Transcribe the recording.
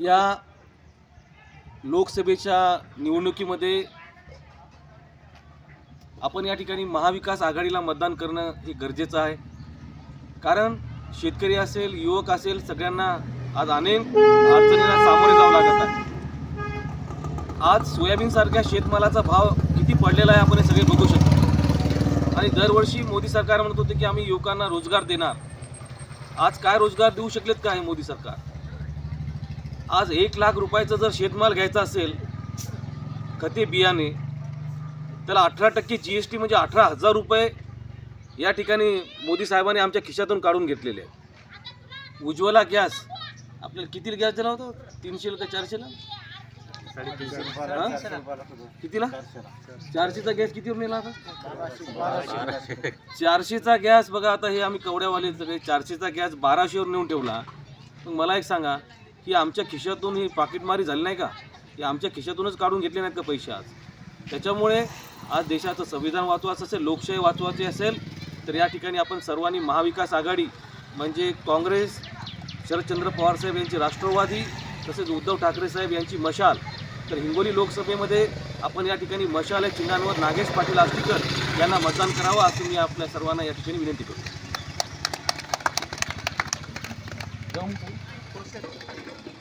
या लोकसभेच्या निवडणुकीमध्ये आपण या ठिकाणी महाविकास आघाडीला मतदान करणं हे गरजेचं आहे. कारण शेतकरी असेल युवक असेल सगळ्यांना आज अनेक अडचणींना सामोरे जावं लागत आहे. आज सोयाबीनसारख्या शेतमालाचा भाव किती पडलेला आहे आपण हे सगळे बघू शकतो. आणि दरवर्षी मोदी सरकार म्हणत होते की आम्ही युवकांना रोजगार देणार. आज काय रोजगार देऊ शकलेत का हे मोदी सरकार? आज एक लाख रुपयाचा जर शेतमाल घ्यायचा असेल खते बियाणे त्याला अठरा टक्के जी एस टी म्हणजे अठरा हजार रुपये या ठिकाणी मोदी साहेबांनी आमच्या खिशातून काढून घेतलेले आहे उज्ज्वला गॅस आपल्याला किती गॅस दिला होता? तीनशेला का चारशेला? कितीला? चारशेचा गॅस कितीवर नेला होता? चारशेचा गॅस बघा आता हे आम्ही कवड्यावाले सगळे चारशेचा गॅस बाराशेवर नेऊन ठेवला. मग मला एक सांगा की आमच्या खिशातून ही पाकिटमारी झाली नाही का? ती आमच्या खिशातूनच काढून घेतले नाहीत का पैसे आज? त्याच्यामुळे आज देशाचं संविधान वाचवायचं असेल लोकशाही वाचवायची असेल तर या ठिकाणी आपण सर्वांनी महाविकास आघाडी म्हणजे काँग्रेस शरदचंद्र पवार साहेब यांची राष्ट्रवादी तसेच उद्धव ठाकरे साहेब यांची मशाल तर हिंगोली लोकसभेमध्ये आपण या ठिकाणी मशाल या चिन्हांवर नागेश पाटील आष्टीकर यांना मतदान करावं असं मी आपल्या सर्वांना या ठिकाणी विनंती करतो. Então, procedeu.